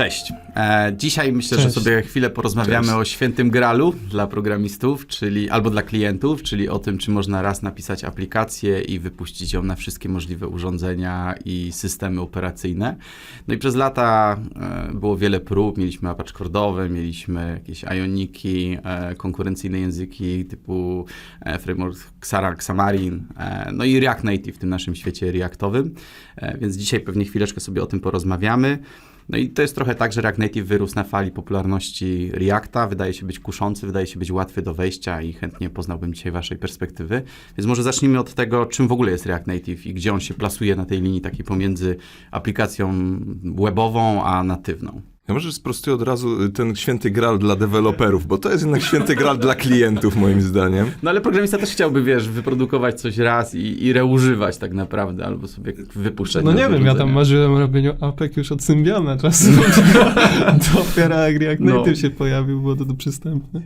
Cześć. E, dzisiaj myślę, Cześć. że sobie chwilę porozmawiamy Cześć. o świętym gralu dla programistów, czyli albo dla klientów, czyli o tym, czy można raz napisać aplikację i wypuścić ją na wszystkie możliwe urządzenia i systemy operacyjne. No i przez lata e, było wiele prób. Mieliśmy Apache Cordowe, mieliśmy jakieś Ioniki, e, konkurencyjne języki typu e, framework Xara, Xamarin, e, no i React Native w tym naszym świecie reactowym. E, więc dzisiaj pewnie chwileczkę sobie o tym porozmawiamy. No i to jest trochę tak, że React Native wyrósł na fali popularności Reacta, wydaje się być kuszący, wydaje się być łatwy do wejścia i chętnie poznałbym dzisiaj waszej perspektywy. Więc może zacznijmy od tego, czym w ogóle jest React Native i gdzie on się plasuje na tej linii takiej pomiędzy aplikacją webową a natywną. Ja może sprostuję od razu y, ten święty gral dla deweloperów, bo to jest jednak święty gral dla klientów, moim zdaniem. No ale programista też chciałby, wiesz, wyprodukować coś raz i, i reużywać tak naprawdę, albo sobie wypuszczać No nie wiem, ja tam marzyłem o robieniu apek już od Symbiana czasem. Dopiero jak React No. Native się pojawił, było to, to przystępne.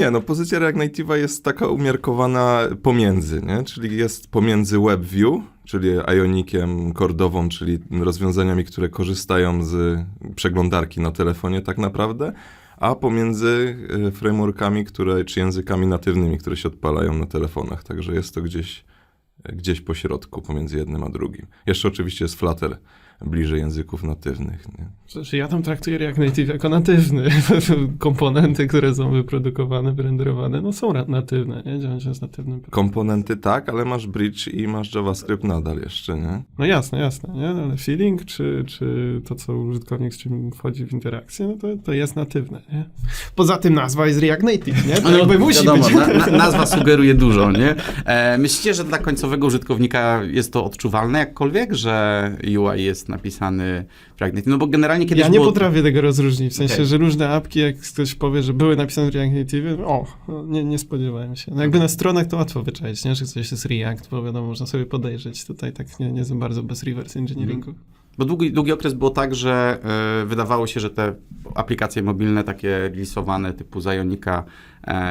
Nie, no pozycja React Native'a jest taka umiarkowana pomiędzy, nie? Czyli jest pomiędzy WebView, czyli Ionikiem, Cordową, czyli rozwiązaniami, które korzystają z przeglądarki na telefonie tak naprawdę, a pomiędzy y, frameworkami, które, czy językami natywnymi, które się odpalają na telefonach. Także jest to gdzieś, gdzieś po środku, pomiędzy jednym a drugim. Jeszcze oczywiście jest Flutter bliżej języków natywnych. Nie? Przecież ja tam traktuję React Native jako natywny. Komponenty, które są wyprodukowane, wyrenderowane, no są natywne, nie? Działają się z natywnym. Komponenty tak, ale masz bridge i masz JavaScript nadal jeszcze, nie? No jasne, jasne, nie? Ale feeling, czy, czy to, co użytkownik z czym wchodzi w interakcję, no to, to jest natywne, nie? Poza tym nazwa jest React Native, nie? To No, jakby musi wiadomo, być. Na, na, nazwa sugeruje dużo, nie? E, myślicie, że dla końcowego użytkownika jest to odczuwalne jakkolwiek, że UI jest napisany React? No bo generalnie kiedyś Ja nie było... potrafię tego rozróżnić, w sensie, Okej. że różne apki, jak ktoś powie, że były napisane w React Native, o, nie, nie spodziewałem się. No jakby na stronach to łatwo wyczaić, nie? że coś jest React, bo wiadomo, można sobie podejrzeć. Tutaj tak nie, nie za bardzo bez reverse engineeringu. Bo długi, długi okres było tak, że e, wydawało się, że te aplikacje mobilne takie releasowane typu Zionika,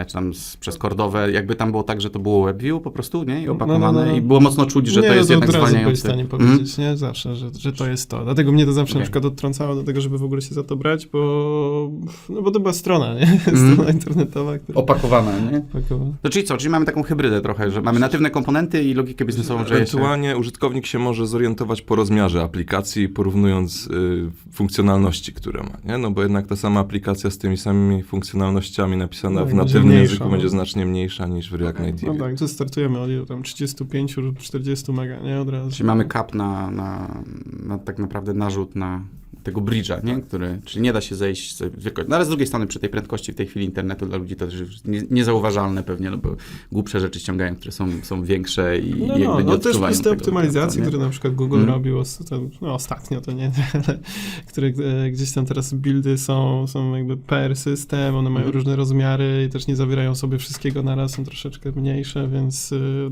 czy tam z, przez Cordowe, jakby tam było tak, że to było WebView po prostu, nie? I opakowane No, no, no. i było mocno czuć, że nie, to jest no jednak razu byłeś w zwalniające. stanie Mhm. powiedzieć, nie? Zawsze, że, że to jest to. Dlatego mnie to zawsze Okej. na przykład odtrącało do tego, żeby w ogóle się za to brać, bo, no bo to była strona, nie? Mhm. Strona internetowa, która Opakowane, nie? opakowała. No czyli co? Czyli mamy taką hybrydę trochę, że mamy natywne komponenty i logikę biznesową, że. Ewentualnie użytkownik się może zorientować po rozmiarze aplikacji, porównując y, funkcjonalności, które ma. Nie? No bo jednak ta sama aplikacja z tymi samymi funkcjonalnościami napisana No, w natywnym mniejsza, języku no. będzie znacznie mniejsza niż w React Native. No tak, tu startujemy od tam 35 lub 40 mega, nie? Od razu. Czyli mamy cap na, na, na tak naprawdę narzut na tego bridge'a, nie? Który, czyli nie da się zejść z wielkości. No ale z drugiej strony przy tej prędkości w tej chwili internetu dla ludzi to też jest nie, niezauważalne pewnie, no bo głupsze rzeczy ściągają, które są, są większe i No, jakby no, nie no też kwestia optymalizacji, które na przykład Google Mhm. robił no, ostatnio, to nie, ale które e, gdzieś tam teraz buildy są, są jakby per system, one mają Mhm. różne rozmiary i też nie zawierają sobie wszystkiego naraz, są troszeczkę mniejsze, więc y,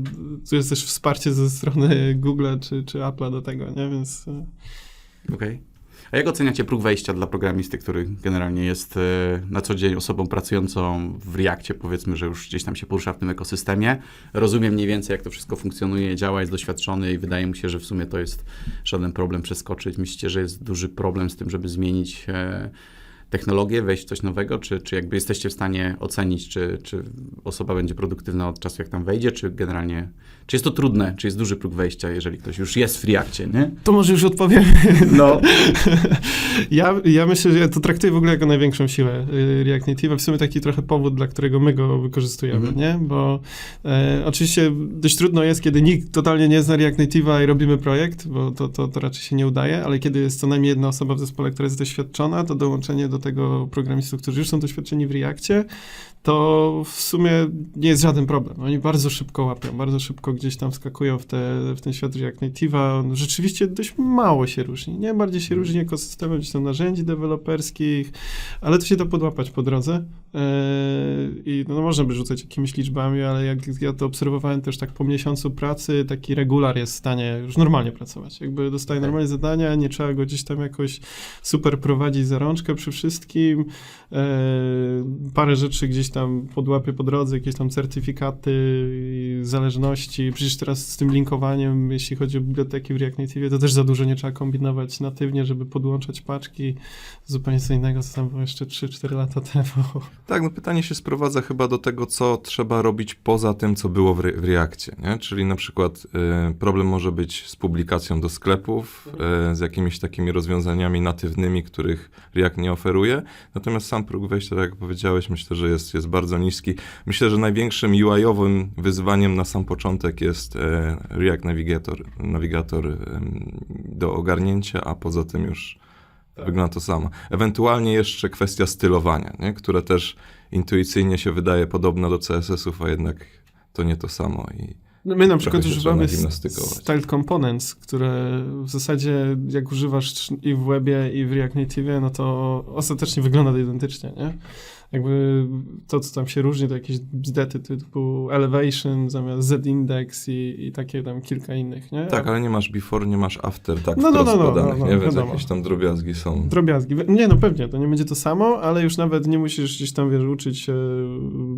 tu jest też wsparcie ze strony Google'a czy, czy Apple'a do tego, nie, więc y, Okej. A jak oceniacie próg wejścia dla programisty, który generalnie jest e, na co dzień osobą pracującą w Reakcie, powiedzmy, że już gdzieś tam się porusza w tym ekosystemie, rozumie mniej więcej, jak to wszystko funkcjonuje, działa, jest doświadczony i wydaje mu się, że w sumie to jest żaden problem przeskoczyć. Myślicie, że jest duży problem z tym, żeby zmienić e, technologię, wejść w coś nowego, czy, czy jakby jesteście w stanie ocenić, czy, czy osoba będzie produktywna od czasu, jak tam wejdzie, czy generalnie, czy jest to trudne, czy jest duży próg wejścia, jeżeli ktoś już jest w Reakcie, nie? to może już odpowiem. No. Ja, ja myślę, że ja to traktuję w ogóle jako największą siłę y, React Native, w sumie taki trochę powód, dla którego my go wykorzystujemy, Mhm. nie? Bo e, oczywiście dość trudno jest, kiedy nikt totalnie nie zna React Native'a i robimy projekt, bo to, to, to raczej się nie udaje, ale kiedy jest co najmniej jedna osoba w zespole, która jest doświadczona, to dołączenie do tego programistów, którzy już są doświadczeni w Reakcie, to w sumie nie jest żaden problem. Oni bardzo szybko łapią, bardzo szybko gdzieś tam wskakują w, te, w ten świat React Native'a. On Rzeczywiście dość mało się różni, nie? Bardziej się różni ekosystemem gdzieś tam narzędzi deweloperskich, ale to się da podłapać po drodze. Eee, I no, można by rzucać jakimiś liczbami, ale jak ja to obserwowałem też tak po miesiącu pracy, taki regular jest w stanie już normalnie pracować. Jakby dostaje Tak. normalnie zadania, nie trzeba go gdzieś tam jakoś super prowadzić za rączkę przy wszystkim. Eee, parę rzeczy gdzieś tam podłapie po drodze, jakieś tam certyfikaty, zależności. Przecież teraz z tym linkowaniem, jeśli chodzi o biblioteki w React Native, to też za dużo nie trzeba kombinować natywnie, żeby podłączać paczki. Zupełnie co innego, co tam było jeszcze 3-4 lata temu. Tak, no pytanie się sprowadza chyba do tego, co trzeba robić poza tym, co było w, re- w Reakcie, nie? Czyli na przykład y, problem może być z publikacją do sklepów, y, z jakimiś takimi rozwiązaniami natywnymi, których React nie oferuje. Natomiast sam próg wejścia, tak jak powiedziałeś, myślę, że jest, jest bardzo niski. Myślę, że największym UI-owym wyzwaniem na sam początek jest e, React Navigator, nawigator em, do ogarnięcia, a poza tym już wygląda to samo. Ewentualnie jeszcze kwestia stylowania, nie? które też intuicyjnie się wydaje podobna do CSS-ów, a jednak to nie to samo. I No my na przykład używamy styled components, które w zasadzie jak używasz i w webie, i w React Native, no to ostatecznie wygląda to identycznie, nie? Jakby to, co tam się różni, to jakieś bzdety typu elevation zamiast z-index i, i takie tam kilka innych, nie? tak, ale nie masz before, nie masz after, tak No, no, wprost no, no, podanych, no, no, nie? Więc jakieś tam drobiazgi są. Drobiazgi. Nie, no pewnie, to nie będzie to samo, ale już nawet nie musisz gdzieś tam, wiesz, uczyć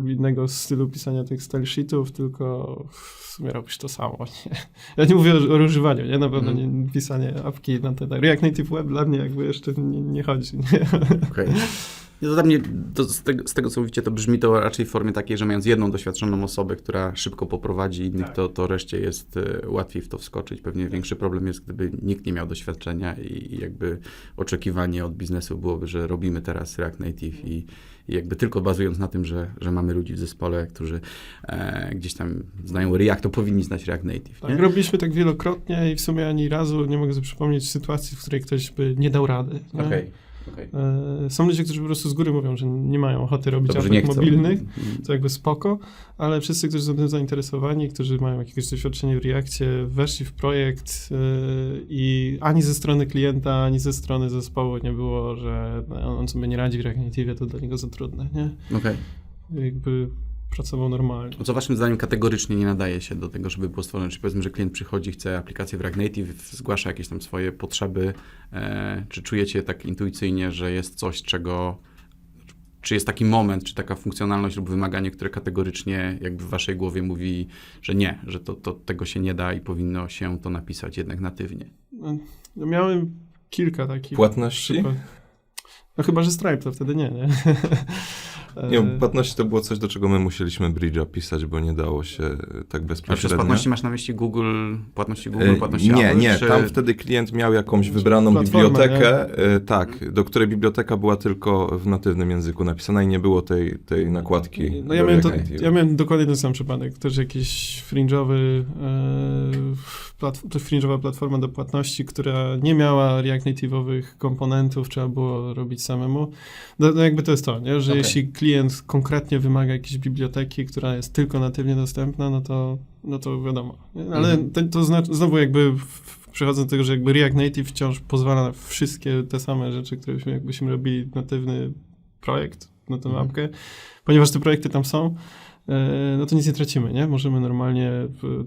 innego stylu pisania tych style sheetów, tylko w sumie robisz to samo, nie? Ja nie mówię o, o używaniu, nie? Na pewno Mhm. nie pisanie apki na ten React Native Web dla mnie jakby jeszcze nie, nie chodzi, nie? Okej. I to dla mnie, to z, tego, z tego co mówicie, to brzmi to raczej w formie takiej, że mając jedną doświadczoną osobę, która szybko poprowadzi innych, Tak. to, to reszcie jest e, łatwiej w to wskoczyć. Pewnie większy problem jest, gdyby nikt nie miał doświadczenia i, jakby oczekiwanie od biznesu byłoby, że robimy teraz React Native i, i jakby tylko bazując na tym, że, że mamy ludzi w zespole, którzy e, gdzieś tam znają React, to powinni znać React Native. Tak, Nie? robiliśmy tak wielokrotnie i w sumie ani razu nie mogę sobie przypomnieć sytuacji, w której ktoś by nie dał rady. Okej. okej. E, Są ludzie, którzy po prostu z góry mówią, że nie mają ochoty robić Dobrze, apek mobilnych, Mhm. to jakby spoko, ale wszyscy, którzy są tym zainteresowani, którzy mają jakieś doświadczenie w Reakcie, weszli w projekt yy, i ani ze strony klienta, ani ze strony zespołu nie było, że on sobie nie radzi w React Native, to dla niego za trudne, nie? Okej. Jakby pracował normalnie. Co waszym zdaniem kategorycznie nie nadaje się do tego, żeby było stworzone? Czy powiedzmy, że klient przychodzi, chce aplikację w React Native, zgłasza jakieś tam swoje potrzeby, e, czy czujecie tak intuicyjnie, że jest coś, czego, czy jest taki moment, czy taka funkcjonalność lub wymaganie, które kategorycznie jakby w waszej głowie mówi, że nie, że to, to tego się nie da i powinno się to napisać jednak natywnie? No, miałem kilka takich Płatności? przypadków. No chyba, że Stripe to wtedy nie, nie? Nie, E, płatności to było coś, do czego my musieliśmy Bridge'a pisać, bo nie dało się tak A przez bezpośrednio. płatności masz na myśli Google, płatności Google, E, płatności Nie, Apple, nie, czy... tam wtedy klient miał jakąś wybraną Platformę, bibliotekę, e, tak, do której biblioteka była tylko w natywnym języku napisana i nie było tej, tej nakładki. No ja miałem, to, ja miałem dokładnie ten sam przypadek. Też jakiś fringe'owy, e, to fringe'owa platforma do płatności, która nie miała React Native'owych komponentów, trzeba było robić samemu. No, no jakby to jest to, nie? że Okej. jeśli klient konkretnie wymaga jakiejś biblioteki, która jest tylko natywnie dostępna, no to, no to wiadomo. Ale Mhm. to, to znaczy, znowu jakby przechodząc do tego, że jakby React Native wciąż pozwala na wszystkie te same rzeczy, które byśmy, jakbyśmy robili natywny projekt na tę Mhm. mapkę, ponieważ te projekty tam są, no to nic nie tracimy, nie? Możemy normalnie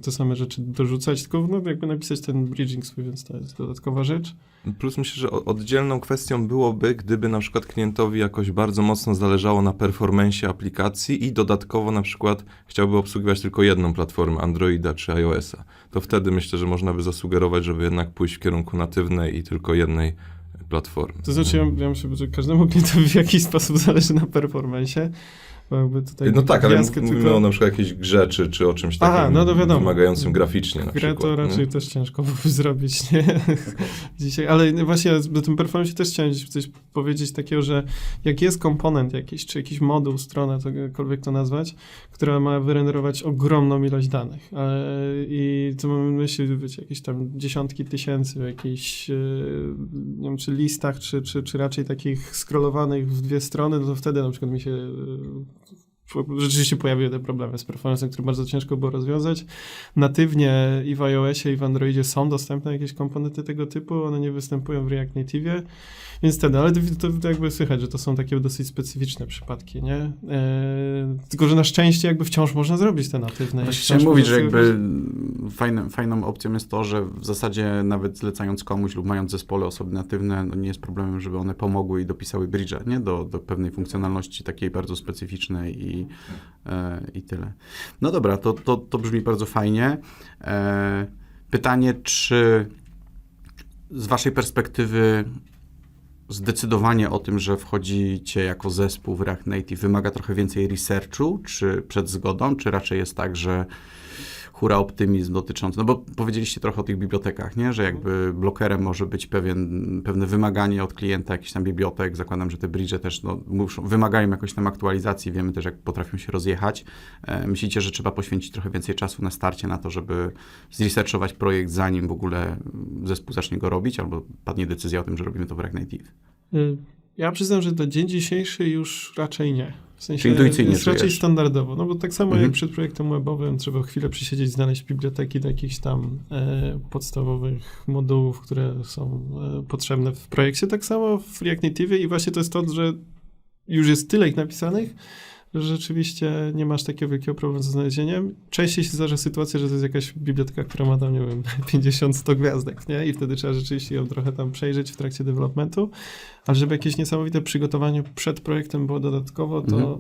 te same rzeczy dorzucać, tylko no, jakby napisać ten bridging swój, więc to jest dodatkowa rzecz. Plus myślę, że oddzielną kwestią byłoby, gdyby na przykład klientowi jakoś bardzo mocno zależało na performensie aplikacji i dodatkowo na przykład chciałby obsługiwać tylko jedną platformę, Androida czy iOS-a. To wtedy myślę, że można by zasugerować, żeby jednak pójść w kierunku natywnej i tylko jednej platformy. To znaczy, ja, ja myślę, że każdemu klientowi w jakiś sposób zależy na performanceie, bo jakby tutaj... No tak, ale gwiazdkę mówimy tylko- o na przykład jakiejś grze, czy, czy o czymś takim Aha, no to wiadomo. wymagającym graficznie na Grę przykład. to nie? raczej też ciężko zrobić, nie? Dzisiaj, ale właśnie do tym performance też chciałem coś powiedzieć takiego, że jak jest komponent jakiś, czy jakiś moduł, strona, cokolwiek to nazwać, która ma wyrenderować ogromną ilość danych e, i co mamy na myśli, wiecie, jakieś tam dziesiątki tysięcy w jakichś, e, nie wiem, czy listach, czy, czy, czy raczej takich scrollowanych w dwie strony, no to wtedy na przykład mi się e, rzeczywiście pojawiły te problemy z performance, które bardzo ciężko było rozwiązać. Natywnie i w iOSie, i w Androidzie są dostępne jakieś komponenty tego typu, one nie występują w React Native, więc wtedy, ale to, to, jakby słychać, że to są takie dosyć specyficzne przypadki, nie? E, tylko, że na szczęście jakby wciąż można zrobić te natywne. Właśnie chciałem mówić, że jakby fajne, fajną opcją jest to, że w zasadzie nawet zlecając komuś lub mając zespole osoby natywne, no nie jest problemem, żeby one pomogły i dopisały bridge'a, nie? Do, do pewnej funkcjonalności takiej bardzo specyficznej i i, e, i tyle. No dobra, to, to, to brzmi bardzo fajnie. E, pytanie, czy z waszej perspektywy zdecydowanie o tym, że wchodzicie jako zespół w React Native wymaga trochę więcej researchu, czy przed zgodą, czy raczej jest tak, że hura optymizm dotyczący, no bo powiedzieliście trochę o tych bibliotekach, nie? że jakby blokerem może być pewien, pewne wymaganie od klienta jakichś tam bibliotek, zakładam, że te bridge też no, muszą, wymagają jakoś tam aktualizacji, wiemy też jak potrafią się rozjechać. E, myślicie, że trzeba poświęcić trochę więcej czasu na starcie na to, żeby zresearchować projekt zanim w ogóle zespół zacznie go robić, albo padnie decyzja o tym, że robimy to w React Native? Y, Ja przyznam, że do dzień dzisiejszy już raczej nie. W sensie intuicyjnie jest raczej czujesz. standardowo, no bo tak samo Mhm. jak przed projektem webowym trzeba chwilę przysiedzieć, znaleźć biblioteki do jakichś tam e, podstawowych modułów, które są e, potrzebne w projekcie, tak samo w React Native i właśnie to jest to, że już jest tyle ich napisanych, rzeczywiście nie masz takiego wielkiego problemu ze znalezieniem. Częściej się zdarza sytuacja, że to jest jakaś biblioteka, która ma tam, nie wiem, 50-100 gwiazdek, nie? I wtedy trzeba rzeczywiście ją trochę tam przejrzeć w trakcie developmentu, ale żeby jakieś niesamowite przygotowanie przed projektem było dodatkowo, to, Mhm.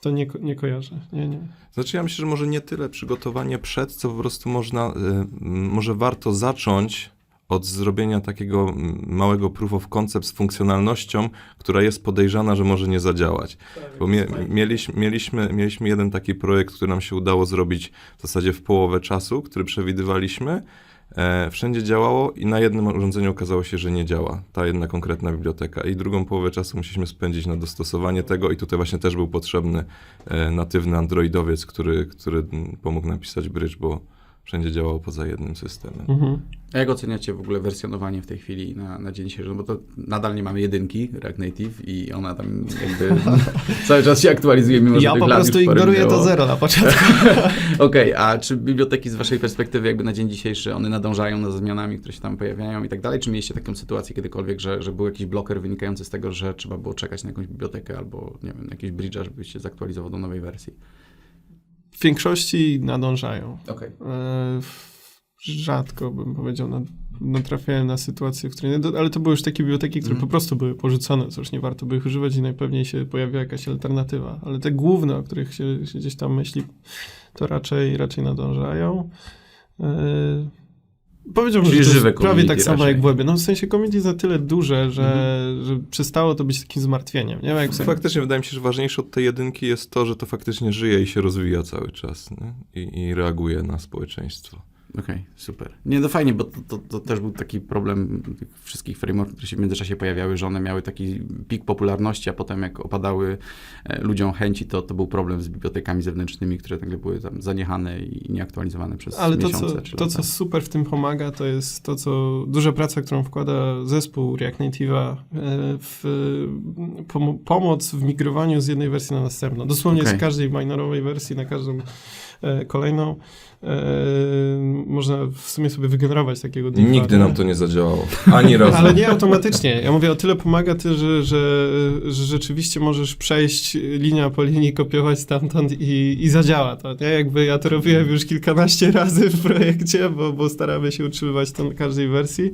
to nie, nie kojarzę. Nie, nie. Znaczy ja myślę, że może nie tyle przygotowanie przed, co po prostu można, y, może warto zacząć od zrobienia takiego małego proof of concept z funkcjonalnością, która jest podejrzana, że może nie zadziałać. Bo mie, mieliśmy, mieliśmy, mieliśmy jeden taki projekt, który nam się udało zrobić w zasadzie w połowę czasu, który przewidywaliśmy. E, wszędzie działało i na jednym urządzeniu okazało się, że nie działa ta jedna konkretna biblioteka. I drugą połowę czasu musieliśmy spędzić na dostosowanie tego i tutaj właśnie też był potrzebny e, natywny androidowiec, który, który pomógł napisać bridge, bo wszędzie działało poza jednym systemem. Mhm. A jak oceniacie w ogóle wersjonowanie w tej chwili na, na dzień dzisiejszy? No bo to nadal nie mamy jedynki React Native i ona tam jakby cały czas się aktualizuje, mimo że Ja po prostu ignoruję to zero na początku. Okej, a czy biblioteki z waszej perspektywy jakby na dzień dzisiejszy, one nadążają za zmianami, które się tam pojawiają i tak dalej? Czy mieliście taką sytuację kiedykolwiek, że, że był jakiś bloker wynikający z tego, że trzeba było czekać na jakąś bibliotekę albo, nie wiem, na jakiś bridge'a, żeby się zaktualizował do nowej wersji? W większości nadążają. Okej. E, rzadko bym powiedział, nad, natrafiałem na sytuację, w której, no, ale to były już takie biblioteki, które Mhm. po prostu były porzucone, co już nie warto by ich używać i najpewniej się pojawiła jakaś alternatywa. Ale te główne, o których się, się gdzieś tam myśli, to raczej, raczej nadążają. Powiedziałbym, Czyli że to żywe jest prawie tak samo raczej. jak w webie. No w sensie community jest na tyle duże, że, Mhm. że przestało to być takim zmartwieniem. Nie? Jak sobie, Faktycznie wydaje mi się, że ważniejsze od tej jedynki jest to, że to faktycznie żyje i się rozwija cały czas nie? I, i reaguje na społeczeństwo. Okej, super. Nie, no fajnie, bo to, to, to też był taki problem tych wszystkich frameworków, które się w międzyczasie pojawiały, że one miały taki pik popularności, a potem jak opadały e, ludziom chęci, to, to był problem z bibliotekami zewnętrznymi, które nagle były tam zaniechane i nieaktualizowane przez Ale to, miesiące co, czy to, co super w tym pomaga, to jest to, co duża praca, którą wkłada zespół React Native'a e, w pom- pomoc w migrowaniu z jednej wersji na następną. Dosłownie Okej. z każdej minorowej wersji na każdą kolejną e, można w sumie sobie wygenerować takiego diffa, Nigdy nam to nie zadziałało. Ani razu. Ale nie automatycznie. Ja mówię, o tyle pomaga ty, że, że, że rzeczywiście możesz przejść linia po linii, kopiować stamtąd i, i zadziała to. Nie? Jakby ja to robiłem już kilkanaście razy w projekcie, bo, bo staramy się utrzymywać to na każdej wersji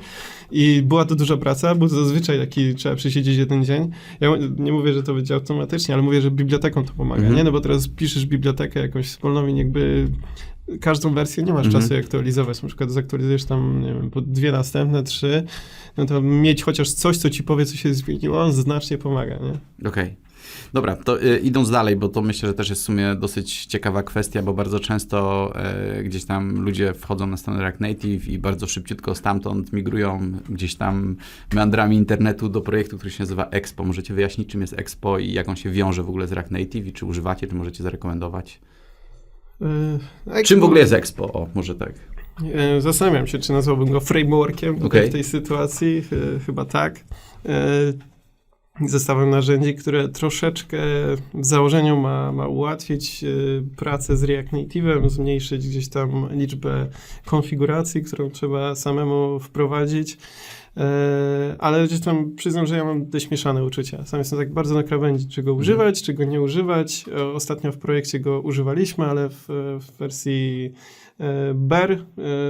i była to duża praca, bo zazwyczaj taki trzeba przesiedzieć jeden dzień. Ja nie mówię, że to będzie automatycznie, ale mówię, że bibliotekom to pomaga, Mhm. nie? No bo teraz piszesz bibliotekę jakąś wspólną i jakby każdą wersję nie masz Mhm. czasu jej aktualizować. Na przykład zaktualizujesz tam, nie wiem, po dwie następne, trzy, no to mieć chociaż coś, co ci powie, co się zmieniło, znacznie pomaga, nie? Okej. Dobra, to y, idąc dalej, bo to myślę, że też jest w sumie dosyć ciekawa kwestia, bo bardzo często y, gdzieś tam ludzie wchodzą na stronę React Native i bardzo szybciutko stamtąd migrują gdzieś tam meandrami internetu do projektu, który się nazywa Expo. Możecie wyjaśnić, czym jest Expo i jak on się wiąże w ogóle z React Native i czy używacie, czy możecie zarekomendować? Yy, Czym w ogóle jest Expo? O, może tak. Yy, Zastanawiam się, czy nazwałbym go frameworkiem Okej. w tej sytuacji. Yy, Chyba tak. Zestawem narzędzi, które troszeczkę w założeniu ma, ma ułatwić pracę z React Native'em, zmniejszyć gdzieś tam liczbę konfiguracji, którą trzeba samemu wprowadzić. E, ale gdzieś tam przyznam, że ja mam dość mieszane uczucia. Sam jestem tak bardzo na krawędzi, czy go używać, czy go nie używać. E, Ostatnio w projekcie go używaliśmy, ale w, w wersji e, Bear, e,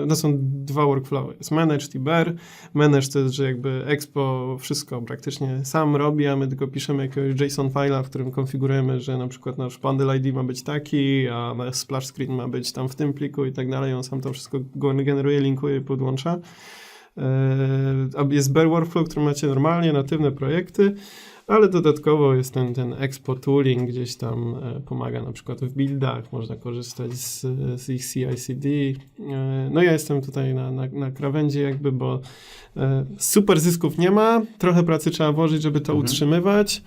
no są dwa workflowy. Jest Managed i Bear. Managed to jest, że jakby Expo wszystko praktycznie sam robi, a my tylko piszemy jakiegoś JSON file'a, w którym konfigurujemy, że na przykład nasz bundle ID ma być taki, a nasz splash screen ma być tam w tym pliku i tak dalej. On sam to wszystko generuje, linkuje i podłącza. E, Jest Bear Workflow, który macie normalnie, natywne projekty, ale dodatkowo jest ten, ten Expo Tooling, gdzieś tam e, pomaga na przykład w buildach, można korzystać z, z ich CI/CD. E, No ja jestem tutaj na, na, na krawędzi jakby, bo super zysków nie ma, trochę pracy trzeba włożyć, żeby to Mhm. utrzymywać.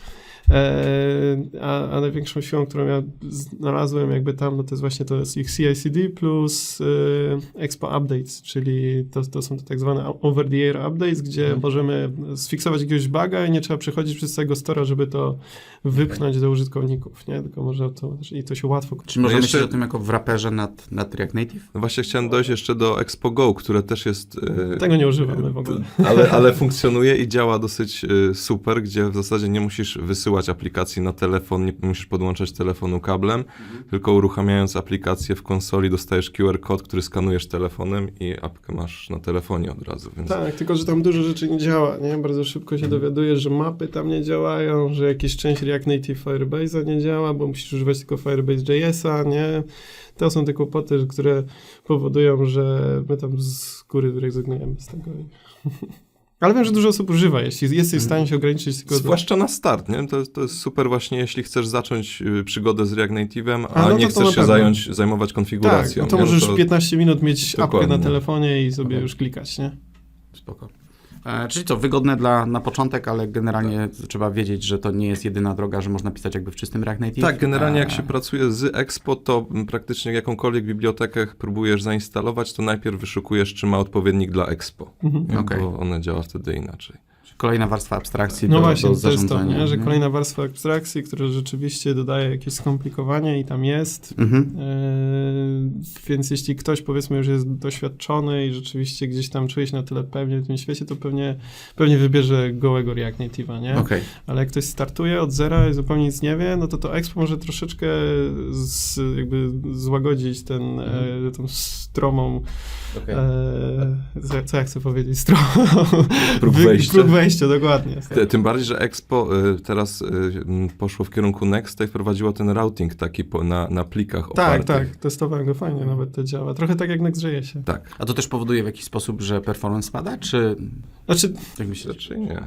E, a, a największą siłą, którą ja znalazłem jakby tam, no to jest właśnie to jest ich CI/CD plus e, Expo Updates, czyli to, to są te tak zwane over the air updates, gdzie Mhm. możemy sfiksować jakiegoś buga i nie trzeba przechodzić przez całego stora, żeby to wypchnąć do użytkowników, nie? Tylko można to, i to się łatwo Czy można jeszcze- myśleć o tym jako w raperze nad, nad React Native? No właśnie chciałem dojść jeszcze do Expo Go, które też jest... e, Tego nie używamy w ogóle. Ale, ale funkcjonuje i działa dosyć super, gdzie w zasadzie nie musisz wysyłać aplikacji na telefon, nie musisz podłączać telefonu kablem, tylko uruchamiając aplikację w konsoli dostajesz QR kod, który skanujesz telefonem i apkę masz na telefonie od razu. Więc Tak, tylko że tam dużo rzeczy nie działa, nie? Bardzo szybko się dowiadujesz, że mapy tam nie działają, że jakaś część React Native Firebase'a nie działa, bo musisz używać tylko Firebase JS-a, nie? To są te kłopoty, które powodują, że my tam z góry rezygnujemy z tego. Ale wiem, że dużo osób używa, jeśli jesteś w stanie się ograniczyć tylko do... Zwłaszcza na start, nie? To, jest- to jest super właśnie, jeśli chcesz zacząć y, przygodę z React Native'em, a, A, no nie to to chcesz na się zająć, zajmować Tak, konfiguracją. no to nie? możesz 15 minut mieć apkę na Dokładnie. telefonie i sobie Okej. już klikać, nie? Spoko. E, czyli to wygodne dla, na początek, ale generalnie trzeba wiedzieć, że to nie jest jedyna droga, że można pisać jakby w czystym React Native. Tak, generalnie jak E, się pracuje z Expo, to praktycznie jakąkolwiek bibliotekę próbujesz zainstalować, to najpierw wyszukujesz, czy ma odpowiednik dla Expo. Mhm. Bo one działa wtedy inaczej. Kolejna warstwa abstrakcji No do, właśnie, do to jest to, zarządzania. nie? że kolejna warstwa abstrakcji, która rzeczywiście dodaje jakieś skomplikowanie i tam jest. Mhm. Yy, więc jeśli ktoś powiedzmy już jest doświadczony i rzeczywiście gdzieś tam czuje się na tyle pewnie w tym świecie, to pewnie, pewnie wybierze gołego React Native'a, nie? Okej. Ale jak ktoś startuje od zera i zupełnie nic nie wie, no to to Expo może troszeczkę z, jakby złagodzić ten, Mhm. e, tą stromą, Okej. e, co, ja chcę powiedzieć, stromą Próg wejścia. Próg wejścia, dokładnie. Ty- Tym bardziej, że Expo y, teraz y, poszło w kierunku Next i wprowadziło ten routing taki po, na, na plikach Tak, opartych. tak, testowałem go fajnie, nawet to działa. Trochę tak jak Next.jsie się. Tak, A to też powoduje w jakiś sposób, że performance spada, czy Znaczy, jak myślisz? raczej nie.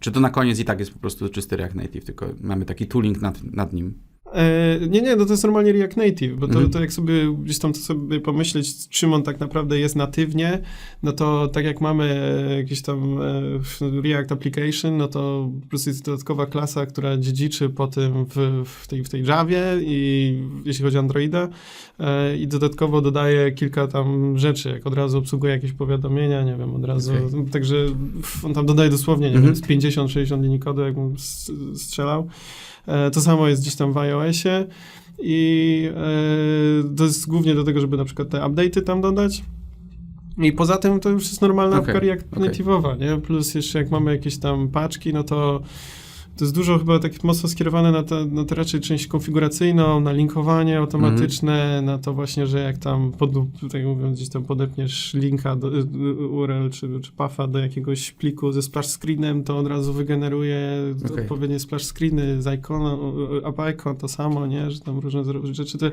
Czy to na koniec i tak jest po prostu czysty React Native, tylko mamy taki tooling nad, nad nim? E, nie, nie, no to jest normalnie React Native, bo to, Mhm. to jak sobie gdzieś tam to sobie pomyśleć, czym on tak naprawdę jest natywnie, no to tak jak mamy e, jakiś tam e, React Application, no to po prostu jest dodatkowa klasa, która dziedziczy po tym w, w, tej, w tej Javie i jeśli chodzi o Androida e, i dodatkowo dodaje kilka tam rzeczy, jak od razu obsługuje jakieś powiadomienia, nie wiem, od razu, Okej. także on tam dodaje dosłownie, nie Mhm. wiem, z 50-60 linii kodu, jakbym strzelał. E, To samo jest gdzieś tam w iOSie i e, to jest głównie do tego, żeby na przykład te update'y tam dodać. I poza tym to już jest normalna Okej, apka React okej. Native'owa, nie? Plus jeszcze jak mamy jakieś tam paczki, no to to jest dużo chyba tak mocno skierowane na, te, na tę raczej część konfiguracyjną, na linkowanie automatyczne, na to właśnie, że jak tam, pod, tak mówiąc, gdzieś tam podepniesz linka, do, y, URL czy, czy pafa do jakiegoś pliku ze splash screenem, to od razu wygeneruje Okej. odpowiednie splash screeny z icona, app icon to samo, nie, że tam różne rzeczy, to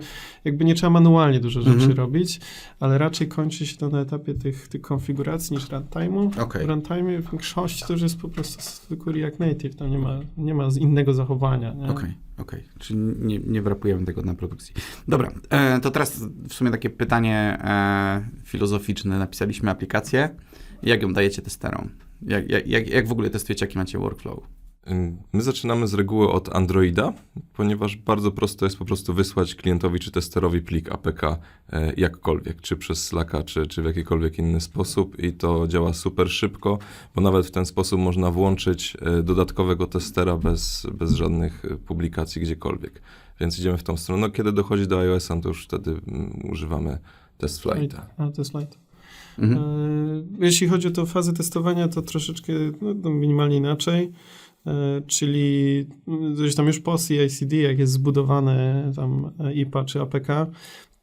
jakby nie trzeba manualnie dużo rzeczy Mhm. robić, ale raczej kończy się to na etapie tych, tych konfiguracji niż runtime'u. Okej. W runtime w większości to już jest po prostu zwykły React Native, tam nie ma, nie ma z innego zachowania. Okej, okej. Czyli nie, nie wrapujemy tego na produkcji. Dobra, e, to teraz w sumie takie pytanie e, filozoficzne. Napisaliśmy aplikację. Jak ją dajecie testerom? Jak, jak, jak w ogóle testujecie, jaki macie workflow? My zaczynamy z reguły od Androida, ponieważ bardzo prosto jest po prostu wysłać klientowi czy testerowi plik APK e, jakkolwiek, czy przez Slacka, czy, czy w jakikolwiek inny sposób i to działa super szybko, bo nawet w ten sposób można włączyć e, dodatkowego testera bez, bez żadnych e, publikacji gdziekolwiek. Więc idziemy w tą stronę. No, kiedy dochodzi do iOS-a, to już wtedy mm, używamy TestFlighta. A, to jest light. Mhm. E, Jeśli chodzi o tą fazę testowania, to troszeczkę no, to minimalnie inaczej. E, Czyli mm, tam już po CICD, jak jest zbudowane tam e, IPA czy APK,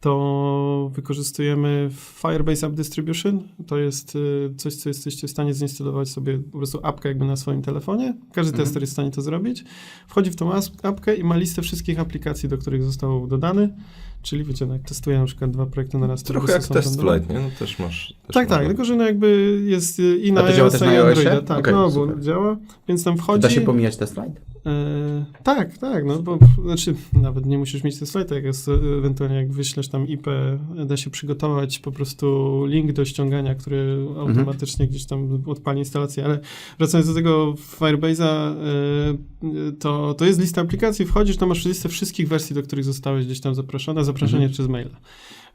to wykorzystujemy Firebase App Distribution. To jest e, coś, co jesteście w stanie zainstalować sobie po prostu apkę jakby na swoim telefonie. Każdy Mhm. tester jest w stanie to zrobić. Wchodzi w tą apkę i ma listę wszystkich aplikacji, do których został dodany. Czyli wiecie, no, jak testuję na przykład dwa projekty na raz, to Trochę jak test tam flight, nie? No też masz... Też Tak, tak, tylko że no jakby jest i na na i? Androida. Tak, Okej, no, bo super. działa, więc tam wchodzi. Da się pomijać test flight? E, tak, tak, no bo znaczy nawet nie musisz mieć test flighta, jak jest e, ewentualnie jak wyślesz tam IP, da się przygotować po prostu link do ściągania, który automatycznie gdzieś tam odpali instalację, ale wracając do tego Firebase'a, e, to, to jest lista aplikacji, wchodzisz, tam masz listę wszystkich wersji, do których zostałeś gdzieś tam zaproszone, zaproszenie Mhm. przez maila.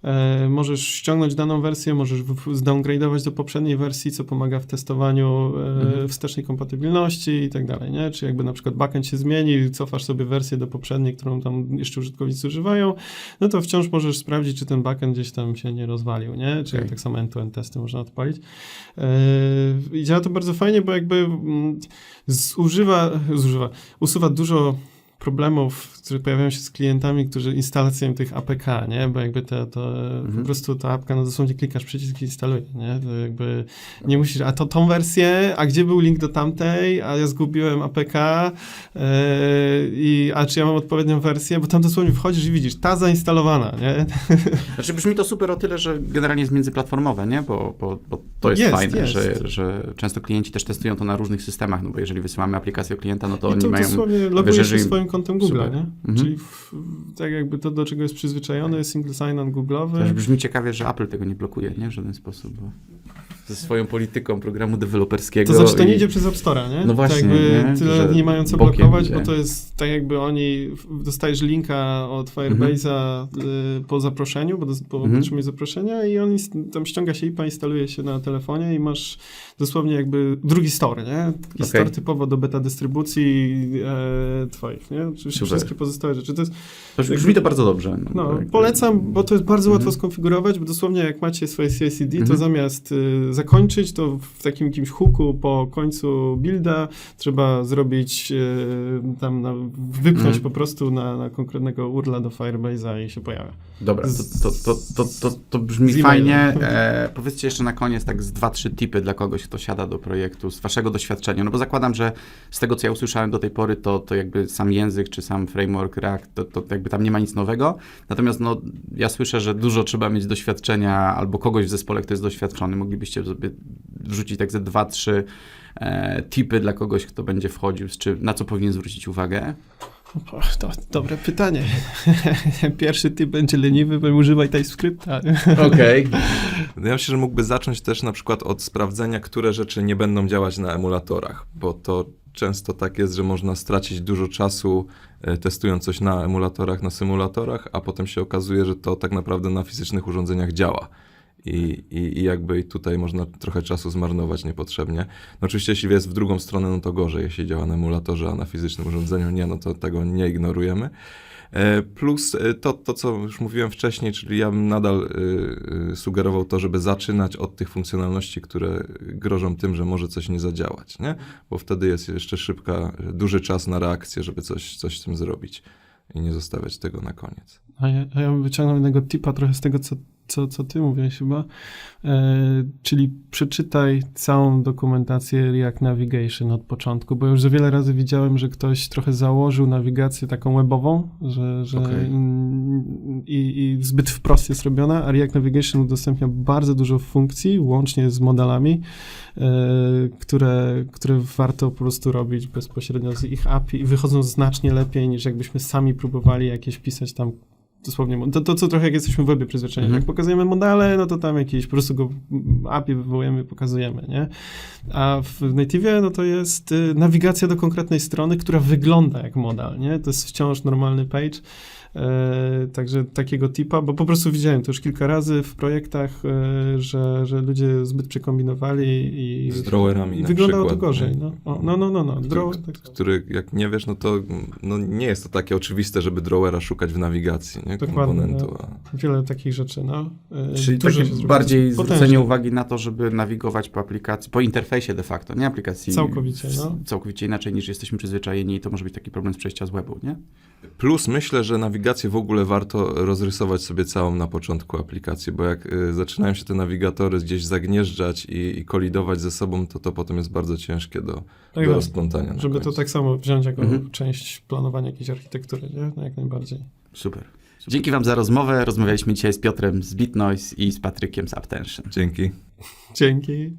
E, możesz ściągnąć daną wersję, możesz zdowngrade'ować do poprzedniej wersji, co pomaga w testowaniu e, Mhm. wstecznej kompatybilności i tak dalej, nie? Czy jakby na przykład backend się zmieni, cofasz sobie wersję do poprzedniej, którą tam jeszcze użytkownicy używają, no to wciąż możesz sprawdzić, czy ten backend gdzieś tam się nie rozwalił, nie? Czy Okej. tak samo end-to-end testy można odpalić. E, I działa to bardzo fajnie, bo jakby mm, zużywa, zużywa, usuwa dużo problemów, które pojawiają się z klientami, którzy instalacją tych APK, nie? Bo jakby to, to po Mhm. prostu ta apka, no dosłownie klikasz przycisk i instaluje, nie? To jakby nie musisz, a to tą wersję, a gdzie był link do tamtej, a ja zgubiłem APK yy, i a czy ja mam odpowiednią wersję, bo tam dosłownie wchodzisz i widzisz, ta zainstalowana, nie? Znaczy brzmi to super o tyle, że generalnie jest międzyplatformowe, nie? Bo, bo, bo to jest, Jest, fajne, jest. Że, że często klienci też testują to na różnych systemach, no bo jeżeli wysyłamy aplikację klienta, no to I oni to mają... dosłownie logujesz się swoim kontem Google, Super. nie? Mhm. Czyli w, tak jakby to, do czego jest przyzwyczajony, single sign-on Google'owy. Też brzmi ciekawie, że Apple tego nie blokuje, nie? W żaden sposób. Bo ze swoją polityką programu deweloperskiego. To znaczy, to i- nie idzie przez App Store'a, nie? No właśnie, Tak jakby nie? tyle Że nie mają co blokować, idzie. bo to jest tak jakby oni, dostajesz linka od Firebase'a y, po zaproszeniu, bo, dos- bo Mhm. otrzymujesz zaproszenia i on tam ściąga się IPA, instaluje się na telefonie i masz dosłownie jakby drugi store, nie? Taki Okej. store typowo do beta dystrybucji e, twoich, nie? Oczywiście Super. wszystkie pozostałe rzeczy. To jest To brzmi to bardzo dobrze. no, jakby- polecam, bo to jest bardzo łatwo Mhm. skonfigurować, bo dosłownie jak macie swoje CICD, to Mhm. zamiast y, zakończyć, to w takim jakimś hooku po końcu builda trzeba zrobić y, tam, na, wypchnąć Mhm. po prostu na, na konkretnego urla do Firebase'a i się pojawia. Dobra, to, to, to, to, to, to brzmi fajnie. E, powiedzcie jeszcze na koniec tak z dwa, trzy tipy dla kogoś, kto siada do projektu, z waszego doświadczenia. No bo zakładam, że z tego, co ja usłyszałem do tej pory, to, to jakby sam język, czy sam framework React, to, to jakby tam nie ma nic nowego. Natomiast no, ja słyszę, że dużo trzeba mieć doświadczenia, albo kogoś w zespole, kto jest doświadczony. Moglibyście sobie wrzucić tak ze dwa, trzy e, tipy dla kogoś, kto będzie wchodził, czy, na co powinien zwrócić uwagę. To dobre pytanie. Pierwszy typ będzie leniwy, bo używaj TypeScripta. Okej. Ja myślę, że mógłby zacząć też na przykład od sprawdzenia, które rzeczy nie będą działać na emulatorach, bo to często tak jest, że można stracić dużo czasu e, testując coś na emulatorach, na symulatorach, a potem się okazuje, że to tak naprawdę na fizycznych urządzeniach działa. I, i, I jakby tutaj można trochę czasu zmarnować niepotrzebnie. No oczywiście jeśli jest w drugą stronę, no to gorzej, jeśli działa na emulatorze, a na fizycznym urządzeniu nie, no to tego nie ignorujemy. E, Plus e, to, to, co już mówiłem wcześniej, czyli ja bym nadal y, sugerował to, żeby zaczynać od tych funkcjonalności, które grożą tym, że może coś nie zadziałać, nie? Bo wtedy jest jeszcze szybka, duży czas na reakcję, żeby coś, coś z tym zrobić i nie zostawiać tego na koniec. A ja, a ja bym wyciągnął jednego tipa trochę z tego, co, co, co ty mówiłeś chyba. E, czyli przeczytaj całą dokumentację React Navigation od początku, bo już za wiele razy widziałem, że ktoś trochę założył nawigację taką webową, że, że mm, i, i zbyt wprost jest robiona, a React Navigation udostępnia bardzo dużo funkcji, łącznie z modelami, e, które, które warto po prostu robić bezpośrednio z ich API i wychodzą znacznie lepiej niż jakbyśmy sami próbowali jakieś pisać tam dosłownie, to, to co trochę jak jesteśmy w webie przyzwyczajeni, Mhm. jak pokazujemy modele, no to tam jakieś po prostu go API wywołujemy, pokazujemy, nie? A w Native'ie no to jest y, nawigacja do konkretnej strony, która wygląda jak model, nie? To jest wciąż normalny page, także takiego tipa, bo po prostu widziałem to już kilka razy w projektach, e, że, że ludzie zbyt przekombinowali i Z drawerami i na wyglądało przykład, to gorzej. No, o, no, no, no, no. Który- Draw, tak. który jak nie wiesz, no to no nie jest to takie oczywiste, żeby drawera szukać w nawigacji, nie? Dokładnie, Komponentu. A... Wiele takich rzeczy, no. E, Czyli takie bardziej zwrócenie uwagi na to, żeby nawigować po aplikacji, po interfejsie de facto, nie aplikacji. Całkowicie, no. Całkowicie inaczej niż jesteśmy przyzwyczajeni i to może być taki problem z przejścia z webu, nie? Plus myślę, że nawigację w ogóle warto rozrysować sobie całą na początku aplikacji, bo jak y, zaczynają się te nawigatory gdzieś zagnieżdżać i, i kolidować ze sobą, to to potem jest bardzo ciężkie do, Tak, do tak. rozplątania. Żeby to tak samo wziąć jako Mhm. część planowania jakiejś architektury, nie? No, jak najbardziej. Super. Dzięki Wam za rozmowę. Rozmawialiśmy dzisiaj z Piotrem z BitNoise i z Patrykiem z Aptention. Dzięki. Dzięki.